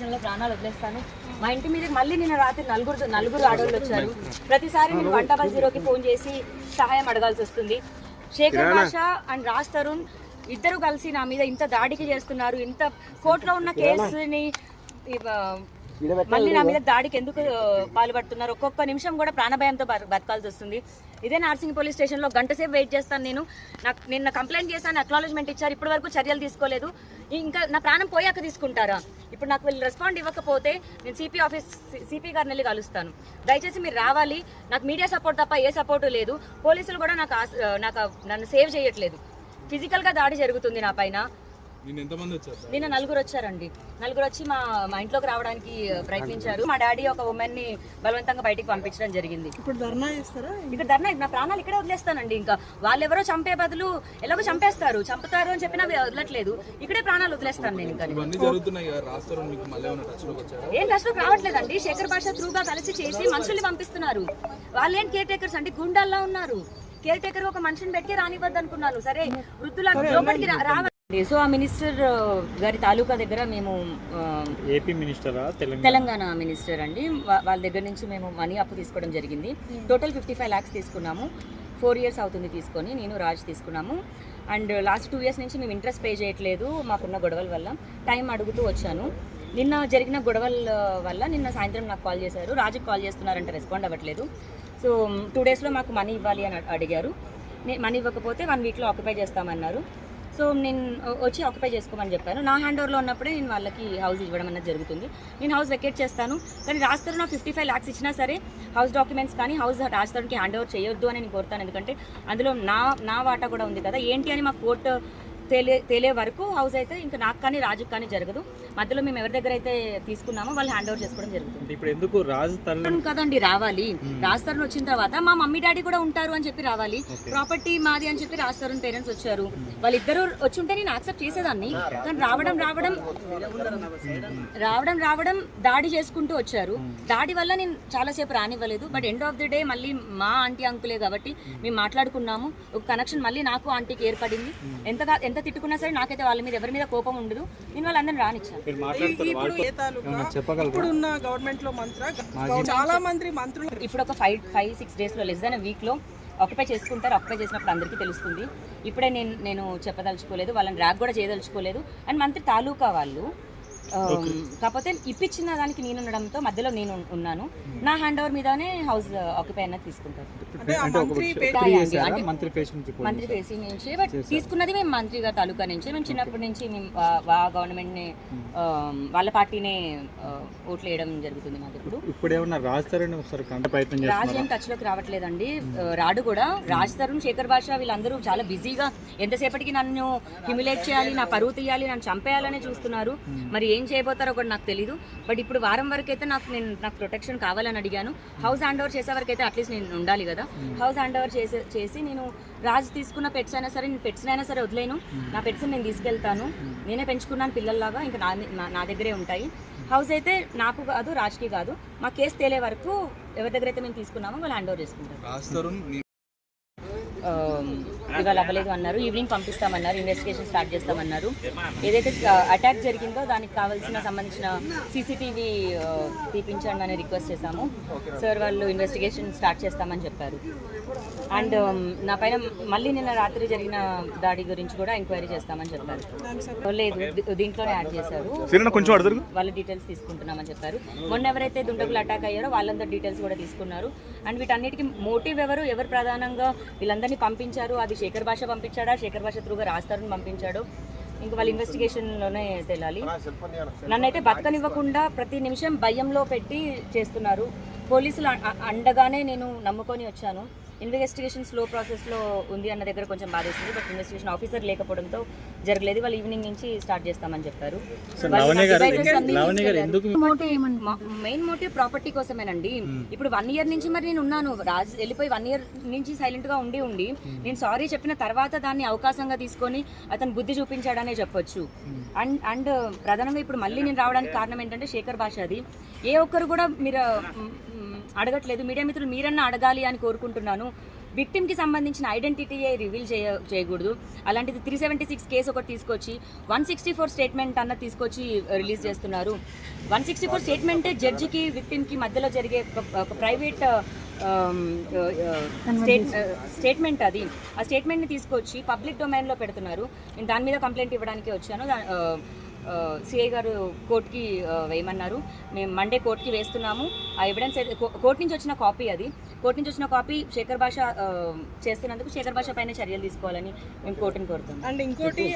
స్టేషన్లో ప్రాణాలు వదిలేస్తాను. మా ఇంటి మీద మళ్ళీ నిన్న రాత్రి నలుగురు నలుగురు ఆడవాళ్ళు వచ్చారు. ప్రతిసారి నేను వన్ డబల్ జీరోకి ఫోన్ చేసి సహాయం అడగాల్సి వస్తుంది. శేఖర్ భాష అండ్ రాజ్ తరుణ్ ఇద్దరు కలిసి నా మీద ఇంత దాడికి చేస్తున్నారు. ఇంత కోర్టులో ఉన్న కేసుని మళ్ళీ నా మీద దాడికి ఎందుకు పాల్పడుతున్నారు? ఒక్కొక్క నిమిషం కూడా ప్రాణభయంతో బతకాల్సి వస్తుంది ఇదే నార్సింగ్ పోలీస్ స్టేషన్లో గంట సేపు వెయిట్ చేస్తాను నేను. నాకు నిన్న కంప్లైంట్ చేశాను అక్నాలజ్మెంట్ ఇచ్చారు. ఇప్పటి వరకు చర్యలు తీసుకోలేదు. ఇంకా నా ప్రాణం పోయాక తీసుకుంటారా? ఇప్పుడు నాకు వీళ్ళు రెస్పాండ్ ఇవ్వకపోతే నేను సిపి ఆఫీస్ సిపి గారిని వెళ్ళి కలుస్తాను. దయచేసి మీరు రావాలి. నాకు మీడియా సపోర్ట్ తప్ప ఏ సపోర్టు లేదు. పోలీసులు కూడా నాకు నాకు నన్ను సేవ్ చేయట్లేదు. ఫిజికల్గా దాడి జరుగుతుంది నా పైన. నిన్న నలుగురు వచ్చారండి. నలుగురు వచ్చి మా మా ఇంట్లోకి రావడానికి ప్రయత్నించారు. మా డాడీ ఒక ఉమెన్ని బలవంతంగా బయటికి పంపించడం జరిగింది. ఇప్పుడు ధర్నా చేస్తారా? ఇక్కడ ధర్నా నా ప్రాణాలు ఇక్కడే వదిలేస్తానండి ఇంకా. వాళ్ళెవరో చంపే బదులు ఎలాగో చంపేస్తారు. చంపుతారు అని చెప్పినా వదలట్లేదు. ఇక్కడే ప్రాణాలు వదిలేస్తాను నేను ఇంకా. ఏం కష్టం రావట్లేదండి. శేఖర్ భాష త్రూగా కలిసి చేసి మనుషుల్ని పంపిస్తున్నారు. వాళ్ళేం కేర్ టేకర్స్ అండి గుండాల్లా ఉన్నారు. కేర్ టేకర్ ఒక మనిషిని పెట్టి రానివ్వద్దు అనుకున్నాను. సరే వృద్ధుల లోపలికి రావాలి సో ఆ మినిస్టర్ గారి తాలూకా దగ్గర మేము ఏపీ మినిస్టరా తెలంగాణ? తెలంగాణ మినిస్టర్ అండి. వాళ్ళ దగ్గర నుంచి మేము మనీ అప్పు తీసుకోవడం జరిగింది. టోటల్ ఫిఫ్టీ ఫైవ్ ల్యాక్స్ తీసుకున్నాము. ఫోర్ ఇయర్స్ అవుతుంది తీసుకొని నేను రాజ్ తీసుకున్నాము. అండ్ లాస్ట్ టూ ఇయర్స్ నుంచి మేము ఇంట్రెస్ట్ పే చేయట్లేదు మాకున్న గొడవల వల్ల. టైం అడుగుతూ వచ్చాను. నిన్న జరిగిన గొడవల వల్ల నిన్న సాయంత్రం నాకు కాల్ చేశారు. రాజుకి కాల్ చేస్తున్నారంటే రెస్పాండ్ అవ్వట్లేదు. సో టూ డేస్లో మాకు మనీ ఇవ్వాలి అని అడిగారు. నే- మనీ ఇవ్వకపోతే వన్ వీక్లో ఆక్యుపై చేస్తామన్నారు. సో నేను వచ్చి ఆక్యుపై చేసుకోమని చెప్పాను. నా హ్యాండ్ ఓవర్లో ఉన్నప్పుడే నేను వాళ్ళకి హౌస్ ఇవ్వడం అనేది జరుగుతుంది. నేను హౌస్ వెకేట్ చేస్తాను. కానీ రాస్తారు నా ఫిఫ్టీ ఫైవ్ ల్యాక్స్ ఇచ్చినా సరే హౌస్ డాక్యుమెంట్స్ కానీ హౌస్ రాజస్థాన్కి హ్యాండ్ ఓవర్ చేయొద్దు అని నేను కోరుతాను. ఎందుకంటే అందులో నా నా వాటా కూడా ఉంది కదా. ఏంటి అని మా కోర్టు తేలే తేలే వరకు హౌస్ అయితే ఇంకా నాకు కానీ రాజుకి కానీ జరగదు. మధ్యలో మేము ఎవరి దగ్గర అయితే తీసుకున్నామో వాళ్ళు హ్యాండ్ ఓవర్ చేసుకోవడం జరుగుతుంది. ఇప్పుడు ఎందుకు రాజు తరుణ్ కదండి రావాలి. రాజ్ తరుణ్ వచ్చిన తర్వాత మా మమ్మీ డాడీ కూడా ఉంటారు అని చెప్పి రావాలి. ప్రాపర్టీ మాది అని చెప్పి రాజ్ తరుణ్ పేరెంట్స్ వచ్చారు. వాళ్ళిద్దరూ వచ్చి ఉంటే నేను యాక్సెప్ట్ చేసేదాన్ని. కానీ రావడం రావడం రావడం రావడం దాడి చేసుకుంటూ వచ్చారు. దాడి వల్ల నేను చాలాసేపు రానివ్వలేదు. But end of the day మళ్ళీ మా ఆంటీ అంకులే కాబట్టి మేము. మాట్లాడుకున్నాము. ఒక కనెక్షన్ మళ్ళీ నాకు ఆంటీకి ఏర్పడింది. ఎంత ఎంత తిట్టుకున్నా సరే నాకైతే వాళ్ళ మీద ఎవరి మీద కోపం ఉండదు. నేను వాళ్ళందరిని రానిచ్చాను. ఇప్పుడున్న గవర్నమెంట్లో మంత్ర చాలా మంది మంత్రులు ఇప్పుడు ఒక ఫైవ్ ఫైవ్ సిక్స్ డేస్లో లెస్ దాన్ వీక్లో ఆక్యుపై చేసుకుంటారు ఆక్యుపై చేసినప్పుడు అందరికీ తెలుస్తుంది. ఇప్పుడే నేను నేను చెప్పదలుచుకోలేదు వాళ్ళని ర్యాక్ కూడా చేయదలుచుకోలేదు. అండ్ మంత్రి తాలూకా వాళ్ళు కాకపోతే ఇప్పించిన దానికి నేను ఉండడంతో మధ్యలో నేను ఉన్నాను. నా హ్యాండ్ ఓవర్ మీదనే హౌస్ ఆక్యుపై అన్నది తీసుకుంటారు. మంత్రి ఫేస్ నుంచి బట్ తీసుకున్నది మేము మంత్రి గారి తాలూకా నుంచి. మేము చిన్నప్పటి నుంచి మేము గవర్నమెంట్ని ఆ, వాళ్ళ పార్టీనే ఓట్లు వేయడం జరుగుతుంది మాకు ఇప్పుడు. ఇప్పుడు ఏమన్నా రాజ్ ఏం టచ్లోకి రావట్లేదండి ఆ, రాడు కూడా. రాజ్ తరుణ్ శేఖర్ భాష వీళ్ళందరూ చాలా బిజీగా ఎంతసేపటికి నన్ను హ్యూమిలేట్ చేయాలి నా పరువు తీయాలి నన్ను చంపేయాలనే చూస్తున్నారు. మరి ఏం చేయబోతారో కూడా నాకు తెలియదు బట్ ఇప్పుడు వారం వరకు అయితే నాకు నేను నాకు ప్రొటెక్షన్ కావాలని అడిగాను. హౌస్ హ్యాండ్ ఓవర్ చేసే వరకు అయితే అట్లీస్ట్ నేను ఉండాలి కదా. హౌస్ హ్యాండ్ ఓవర్ చేసే చేసి నేను రాజ్ తీసుకున్న పెట్స్ అయినా సరే నేను పెట్స్ అయినా సరే వదిలేను. నా పెట్స్ నేను తీసుకెళ్తాను. నేనే పెంచుకున్నాను పిల్లల్లాగా ఇంకా నా నా- దగ్గరే ఉంటాయి. హౌస్ అయితే నాకు కాదు రాజ్కి కాదు. మా కేసు తేలే వరకు ఎవరి దగ్గర అయితే మేము తీసుకున్నామో వాళ్ళు హ్యాండ్ ఓవర్ ఆ, ఇవాళ అవ్వలేదు అన్నారు. ఈవినింగ్ పంపిస్తామన్నారు. ఇన్వెస్టిగేషన్ స్టార్ట్ చేస్తామన్నారు. ఏదైతే అటాక్ జరిగిందో దానికి కావాల్సిన సంబంధించిన సీసీటీవీ తీపించండి అని రిక్వెస్ట్ చేశాము. సార్ వాళ్ళు ఇన్వెస్టిగేషన్ స్టార్ట్ చేస్తామని చెప్పారు. అండ్ నా పైన మళ్ళీ నిన్న రాత్రి జరిగిన దాడి గురించి కూడా ఎంక్వైరీ చేస్తామని చెప్పారు. లేదు దీంట్లోనే యాడ్ చేశారు. వాళ్ళ డీటెయిల్స్ తీసుకుంటున్నామని చెప్పారు. మొన్న ఎవరైతే దుండగులు అటాక్ అయ్యారో వాళ్ళందరూ డీటెయిల్స్ కూడా తీసుకున్నారు. అండ్ వీటన్నిటికీ మోటివ్ ఎవరు? ఎవరు ప్రధానంగా వీళ్ళందరినీ పంపించారు? అది శేఖర్ భాష పంపించాడా? శేఖర్ భాష త్రూగా రాస్తారని పంపించాడు. ఇంకా వాళ్ళ ఇన్వెస్టిగేషన్లోనే తేలాలి. నన్నైతే బతకనివ్వకుండా ప్రతి నిమిషం భయంలో పెట్టి చేస్తున్నారు. పోలీసులు అండగానే నేను నమ్ముకొని వచ్చాను. ఇన్వెస్టిగేషన్ స్లో ప్రాసెస్లో ఉంది అన్న దగ్గర కొంచెం బాధేస్తుంది బట్ ఇన్వెస్టిగేషన్ ఆఫీసర్ లేకపోవడంతో జరగలేదు. వాళ్ళు ఈవినింగ్ నుంచి స్టార్ట్ చేస్తామని చెప్పారు. మెయిన్ మోటివ్ ప్రాపర్టీ కోసమేనండి. ఇప్పుడు వన్ ఇయర్ నుంచి మరి నేను ఉన్నాను. రాజ్ వెళ్ళిపోయి వన్ ఇయర్ నుంచి సైలెంట్గా ఉండి ఉండి నేను సారీ చెప్పిన తర్వాత దాన్ని అవకాశంగా తీసుకొని అతను బుద్ధి చూపించాడనే చెప్పొచ్చు. అండ్ అండ్ ప్రధానంగా ఇప్పుడు మళ్ళీ నేను రావడానికి కారణం ఏంటంటే శేఖర్ భాష అది. ఏ ఒక్కరు కూడా మీరు అడగట్లేదు. మీడియా మిత్రులు మీరన్నా అడగాలి అని కోరుకుంటున్నాను. విక్టిమ్కి సంబంధించిన ఐడెంటిటీ రివీల్ చేయ చేయకూడదు. అలాంటిది త్రీ సెవెంటీ సిక్స్ కేసు ఒకటి తీసుకొచ్చి వన్ సిక్స్టీ ఫోర్ స్టేట్మెంట్ అన్న తీసుకొచ్చి రిలీజ్ చేస్తున్నారు. వన్ సిక్స్టీ ఫోర్ స్టేట్మెంట్ జడ్జికి విక్టిమ్కి మధ్యలో జరిగే ఒక- ప్రైవేట్ స్టేట్ స్టేట్మెంట్ అది. ఆ స్టేట్మెంట్ని తీసుకొచ్చి పబ్లిక్ డొమైన్లో పెడుతున్నారు. నేను దాని మీద కంప్లైంట్ ఇవ్వడానికి వచ్చాను. సిఐ గారు కోర్టుకి వేయమన్నారు. మేము మండే కోర్టుకి వేస్తున్నాము. ఆ ఎవిడెన్స్ అయితే- కో- కోర్టు నుంచి వచ్చిన కాపీ అది. కోర్టు నుంచి వచ్చిన కాపీ శేఖర్ భాష చేస్తున్నందుకు శేఖర్ భాష పైన చర్యలు తీసుకోవాలని మేము కోర్టుని కోరుతున్నాం. అండ్ ఇంకోటి